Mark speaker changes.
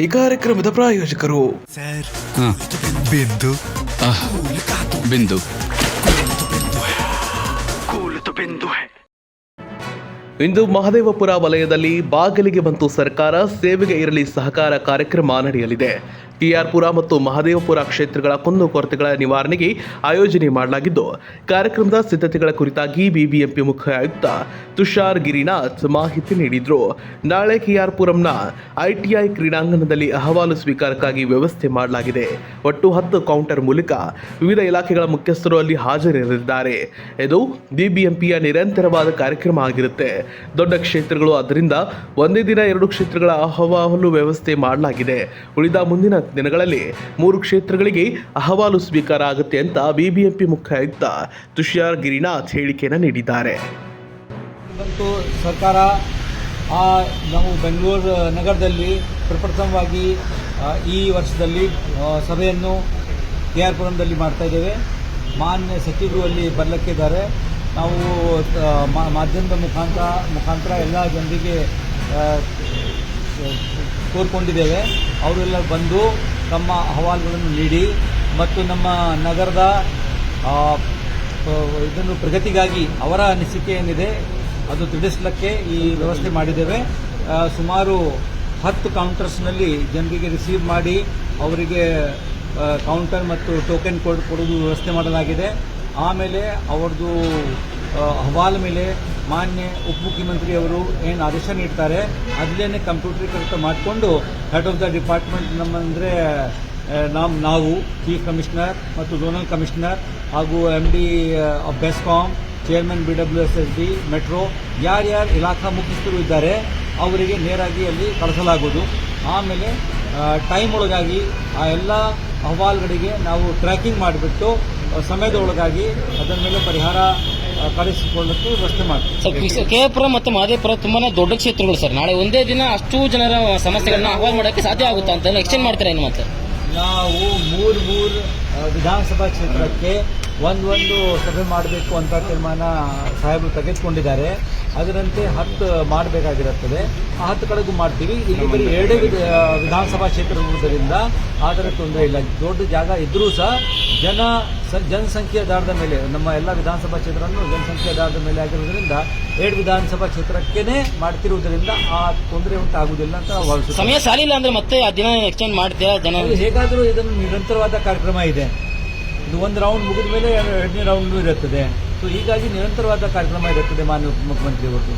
Speaker 1: ಈ ಕಾರ್ಯಕ್ರಮದ ಪ್ರಾಯೋಜಕರು.
Speaker 2: ಬಿಂದು.
Speaker 3: ಬಿಂದು.
Speaker 1: ಇಂದು ಮಹದೇವಪುರ ವಲಯದಲ್ಲಿ ಬಾಗಿಲಿಗೆ ಬಂತು ಸರ್ಕಾರ ಸೇವೆಗೆ ಇರಲಿ ಸಹಕಾರ ಕಾರ್ಯಕ್ರಮ ನಡೆಯಲಿದೆ. ಟಿಆರ್ಪುರ ಮತ್ತು ಮಹದೇವಪುರ ಕ್ಷೇತ್ರಗಳ ಕುಂದುಕೊರತೆಗಳ ನಿವಾರಣೆಗೆ ಆಯೋಜನೆ ಮಾಡಲಾಗಿದ್ದು, ಕಾರ್ಯಕ್ರಮದ ಸಿದ್ಧತೆಗಳ ಕುರಿತಾಗಿ ಬಿಬಿಎಂಪಿ ಮುಖ್ಯ ಆಯುಕ್ತ ತುಷಾರ್ ಗಿರಿನಾಥ್ ಮಾಹಿತಿ ನೀಡಿದರು. ನಾಳೆ ಕೆಆರ್ಪುರಂನ ಐಟಿಐ ಕ್ರೀಡಾಂಗಣದಲ್ಲಿ ಅಹವಾಲು ಸ್ವೀಕಾರಕ್ಕಾಗಿ ವ್ಯವಸ್ಥೆ ಮಾಡಲಾಗಿದೆ. ಒಟ್ಟು ಹತ್ತು ಕೌಂಟರ್ ಮೂಲಕ ವಿವಿಧ ಇಲಾಖೆಗಳ ಮುಖ್ಯಸ್ಥರು ಅಲ್ಲಿ ಹಾಜರಿರಲಿದ್ದಾರೆ. ಇದು ಬಿಬಿಎಂಪಿಯ ನಿರಂತರವಾದ ಕಾರ್ಯಕ್ರಮ ಆಗಿರುತ್ತೆ. ದೊಡ್ಡ ಕ್ಷೇತ್ರಗಳು ಅದರಿಂದ ಒಂದೇ ದಿನ ಎರಡು ಕ್ಷೇತ್ರಗಳ ಅಹವಾಲು ವ್ಯವಸ್ಥೆ ಮಾಡಲಾಗಿದೆ. ಉಳಿದ ಮುಂದಿನ ದಿನಗಳಲ್ಲಿ ಮೂರು ಕ್ಷೇತ್ರಗಳಿಗೆ ಅಹವಾಲು ಸ್ವೀಕಾರ ಆಗುತ್ತೆ ಅಂತ ಬಿಬಿಎಂಪಿ ಮುಖ್ಯ ಆಯುಕ್ತ ತುಷಾರ್ ಗಿರಿನಾಥ್ ಹೇಳಿಕೆಯನ್ನು ನೀಡಿದ್ದಾರೆ.
Speaker 4: ಇವತ್ತು ಸರ್ಕಾರ ಆ ನಾವು ಬೆಂಗಳೂರು ನಗರದಲ್ಲಿ ಪ್ರಪ್ರಥಮವಾಗಿ ಈ ವರ್ಷದಲ್ಲಿ ಸಭೆಯನ್ನು ಕೆ ಆರ್ ಪುರಂದಲ್ಲಿ ಮಾಡ್ತಾ ಇದ್ದೇವೆ. ಮಾನ್ಯ ಸಚಿವರು ಅಲ್ಲಿ ಬರಲಿಕ್ಕಿದ್ದಾರೆ. ನಾವು ಮಾಧ್ಯಮದ ಮುಖಾಂತರ ಮುಖಾಂತರ ಎಲ್ಲ ಜನರಿಗೆ ಕೋರ್ಕೊಂಡಿದ್ದೇವೆ. ಅವರೆಲ್ಲ ಬಂದು ತಮ್ಮ ಅಹವಾಲುಗಳನ್ನು ನೀಡಿ ಮತ್ತು ನಮ್ಮ ನಗರದ ಇದನ್ನು ಪ್ರಗತಿಗಾಗಿ ಅವರ ಅನಿಸಿಕೆ ಏನಿದೆ ಅದು ತಿಳಿಸ್ಲಿಕ್ಕೆ ಈ ವ್ಯವಸ್ಥೆ ಮಾಡಿದ್ದೇವೆ. ಸುಮಾರು ಹತ್ತು ಕೌಂಟರ್ಸ್ನಲ್ಲಿ ಜನರಿಗೆ ರಿಸೀವ್ ಮಾಡಿ ಅವರಿಗೆ ಕೌಂಟರ್ ಮತ್ತು ಟೋಕನ್ ಕೊಡ್ ಕೊಡೋದು ವ್ಯವಸ್ಥೆ ಮಾಡಲಾಗಿದೆ. ಆಮೇಲೆ ಅವ್ರದ್ದು ಅಹವಾಲ ಮೇಲೆ ಮಾನ್ಯ ಉಪಮುಖ್ಯಮಂತ್ರಿ ಅವರು ಏನು ಆದೇಶ ನೀಡ್ತಾರೆ ಅದನ್ನೇ ಕಂಪ್ಯೂಟರೀಕೃತ ಮಾಡಿಕೊಂಡು ಹೆಡ್ ಆಫ್ ದ ಡಿಪಾರ್ಟ್ಮೆಂಟ್ ನಮ್ಮ ಅಂದರೆ ನಾವು ನಾವು ಚೀಫ್ ಕಮಿಷನರ್ ಮತ್ತು ಝೋನಲ್ ಕಮಿಷನರ್ ಹಾಗೂ M D of BESCOM chairman B W S S D metro ಯಾರ್ಯಾರು ಇಲಾಖಾ ಮುಖ್ಯಸ್ಥರು ಇದ್ದಾರೆ, ಅವರಿಗೆ ನೇರಾಗಿ ಅಲ್ಲಿ ಕಳಿಸಲಾಗುವುದು. ಆಮೇಲೆ ಟೈಮ್ ಒಳಗಾಗಿ ಆ ಎಲ್ಲ ಅಹವಾಲುಗಳಿಗೆ ನಾವು ಟ್ರ್ಯಾಕಿಂಗ್ ಮಾಡಿಬಿಟ್ಟು ಸಮಯದ ಒಳಗಾಗಿ ಅದರ ಮೇಲೆ ಪರಿಹಾರ ವ್ಯವಸ್ಥೆ
Speaker 5: ಕೆಪುರ ಮತ್ತು ಮಾದೇಪುರ ತುಂಬಾನೇ ದೊಡ್ಡ ಕ್ಷೇತ್ರಗಳು ಸರ್. ನಾಳೆ ಒಂದೇ ದಿನ ಅಷ್ಟು ಜನರ ಸಮಸ್ಯೆಗಳನ್ನ ಅಹವಾಲು ಮಾಡೋಕೆ ಸಾಧ್ಯ ಆಗುತ್ತಾ ಅಂತ ಎಕ್ಸ್ಚೇಂಜ್ ಮಾಡ್ತಾರೆ ಏನು ಮತ್ತೆ
Speaker 4: ನಾವು ಮೂರು ಮೂರು ವಿಧಾನಸಭಾ ಕ್ಷೇತ್ರಕ್ಕೆ ಒಂದೊಂದು ಸಭೆ ಮಾಡಬೇಕು ಅಂತ ತೀರ್ಮಾನ ಸಾಹೇಬರು ತೆಗೆದುಕೊಂಡಿದ್ದಾರೆ. ಅದರಂತೆ ಹತ್ತು ಮಾಡಬೇಕಾಗಿರುತ್ತದೆ. ಆ ಹತ್ತು ಕಡೆಗೂ ಮಾಡ್ತೀವಿ. ಇಲ್ಲಿ ಬರೀ ಎರಡೇ ವಿಧ- ವಿಧಾನಸಭಾ ಕ್ಷೇತ್ರ ಇರುವುದರಿಂದ ಅದರ ತೊಂದರೆ ಇಲ್ಲ. ದೊಡ್ಡ ಜಾಗ ಇದ್ದರೂ ಸಹ ಜನ ಸ- ಜನಸಂಖ್ಯೆ ಆಧಾರದ ಮೇಲೆ ನಮ್ಮ ಎಲ್ಲ ವಿಧಾನಸಭಾ ಕ್ಷೇತ್ರವನ್ನು ಜನಸಂಖ್ಯೆ ಆಧಾರದ ಮೇಲೆ ಆಗಿರುವುದರಿಂದ ಎರಡು ವಿಧಾನಸಭಾ ಕ್ಷೇತ್ರಕ್ಕೇನೆ ಮಾಡ್ತಿರುವುದರಿಂದ ಆ ತೊಂದರೆ ಉಂಟಾಗುವುದಿಲ್ಲ ಅಂತ ಭಾವಿಸುತ್ತೆ
Speaker 5: ಸಮಯ ಸಾಲಿಲ್ಲ ಅಂದ್ರೆ ಮತ್ತೆ ಆ ದಿನ ಎಕ್ಸ್ಚೇಂಜ್ ಮಾಡ್ತೀರಾ ಜನ?
Speaker 4: ಹೇಗಾದರೂ ಇದನ್ನು ನಿರಂತರವಾದ ಕಾರ್ಯಕ್ರಮ ಇದೆ. ಇದು ಒಂದು ರೌಂಡ್ ಮುಗಿದ ಮೇಲೆ ಎರಡನೇ ರೌಂಡ್ ಇರುತ್ತದೆ. ಸೊ ಹೀಗಾಗಿ ನಿರಂತರವಾದ ಕಾರ್ಯಕ್ರಮ ಇರುತ್ತದೆ ಮಾನ್ಯ ಮುಖ್ಯಮಂತ್ರಿಯವ್ರದ್ದು